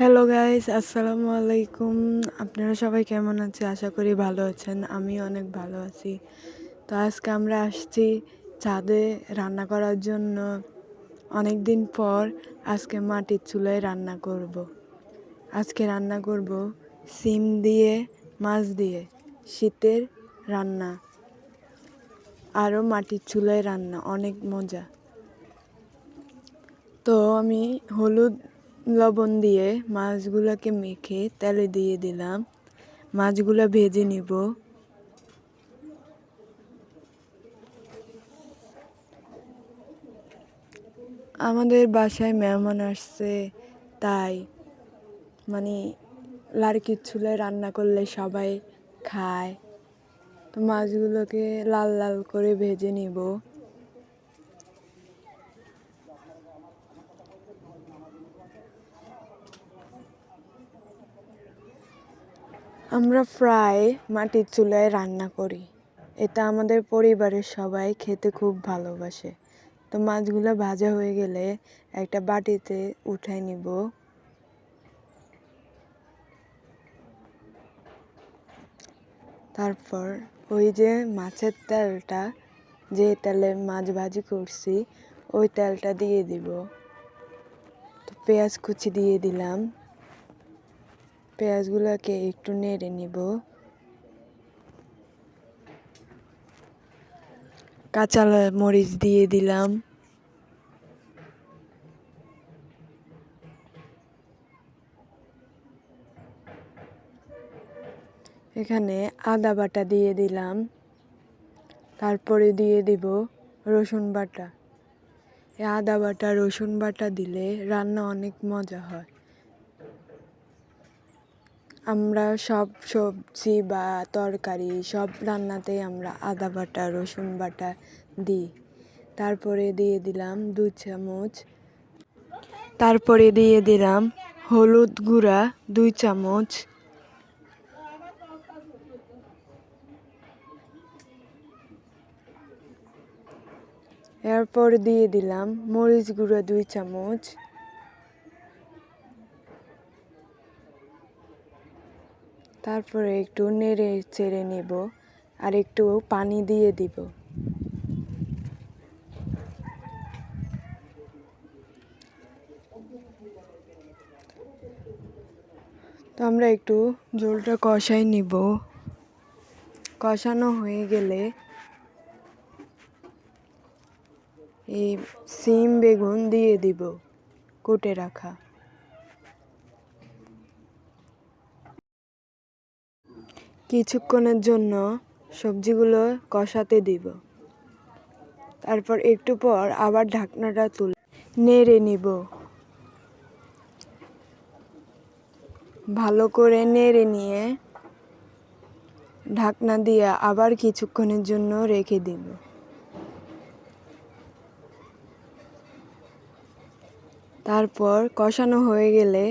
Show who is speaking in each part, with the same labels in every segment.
Speaker 1: Hello guys আসসালামু আলাইকুম আপনারা সবাই কেমন আছে আশা করি ভালো আছেন। আমি অনেক ভালো আছি। তো আজকে আমরা আসছি ছাদে রান্না করার জন্য। অনেক দিন পর আজকে মাটির চুলায় রান্না করব। আজকে রান্না করব সিম দিয়ে, মাছ দিয়ে শীতের রান্না। আরও মাটির চুলায় রান্না। অনেক মজা। তো আমি হলুদ লবণ দিয়ে মাছগুলোকে মেখে তেলে দিয়ে দিলাম। মাছগুলো ভেজে নিব। আমাদের বাসায় মেহমান আসছে, তাই মানে লাড়কির চুলায় রান্না করলে সবাই খায়। তো মাছগুলোকে লাল লাল করে ভেজে নিব। আমরা প্রায় মাটির চুলায় রান্না করি। এটা আমাদের পরিবারের সবাই খেতে খুব ভালোবাসে। তো মাছগুলো ভাজা হয়ে গেলে একটা বাটিতে উঠাই নিব। তারপর ওই যে মাছের তেলটা, যে তেলে মাছ ভাজি করছি, ওই তেলটা দিয়ে দিব। তো পেঁয়াজ কুচি দিয়ে দিলাম। পেঁয়াজগুলোকে একটু নেড়ে নিব। কাঁচা মরিচ দিয়ে দিলাম। এখানে আদা বাটা দিয়ে দিলাম। তারপরে দিয়ে দিব রসুন বাটা। এই আদা বাটা, রসুন বাটা দিলে রান্না অনেক মজা হয়। আমরা সব সবজি বা তরকারি সব রান্নাতেই আমরা আদা বাটা, রসুন বাটা দিই। তারপরে দিয়ে দিলাম দু চামচ। তারপরে দিয়ে দিলাম হলুদ গুঁড়া দুই চামচ। এরপর দিয়ে দিলাম মরিচ গুঁড়া দুই চামচ। তারপরে একটু নেড়ে চেড়ে নেব আর একটু পানি দিয়ে দিব। তো আমরা একটু জলটা কষাই নিব। কষানো হয়ে গেলে এই সিম বেগুন দিয়ে দিব, কুটে রাখা। কিছুক্ষণের জন্য সবজিগুলো কষাতে দিব। তারপর একটু পর আবার ঢাকনাটা তুলে নেড়ে নিব। ভালো করে নেড়ে নিয়ে ঢাকনা দিয়ে আবার কিছুক্ষণের জন্য রেখে দিব। তারপর কষানো হয়ে গেলে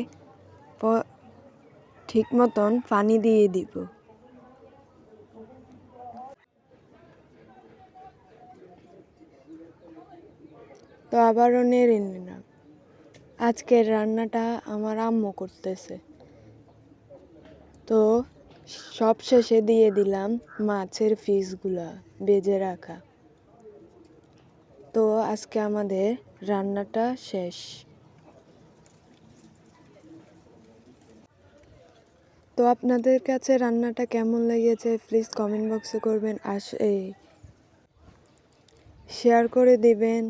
Speaker 1: ঠিক মতন পানি দিয়ে দিব। তো আবারও নেড়ে নিলাম আজকের রান্নাটা আমার আম্মু করতেছে। তো সব শেষে দিয়ে দিলাম মাছের পিসগুলা বেজে রাখা। তো আজকে আমাদের রান্নাটা শেষ। তো আপনাদের কাছে রান্নাটা কেমন লেগেছে প্লিজ কমেন্ট বক্সে করবেন। আস এই শেয়ার করে দিবেন।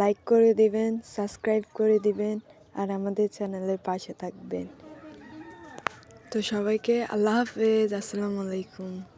Speaker 1: লাইক করে দিবেন সাবস্ক্রাইব করে দিবেন, আর আমাদের চ্যানেলের পাশে থাকবেন। তো সবাইকে আল্লাহ হাফেজ, আসসালামু আলাইকুম।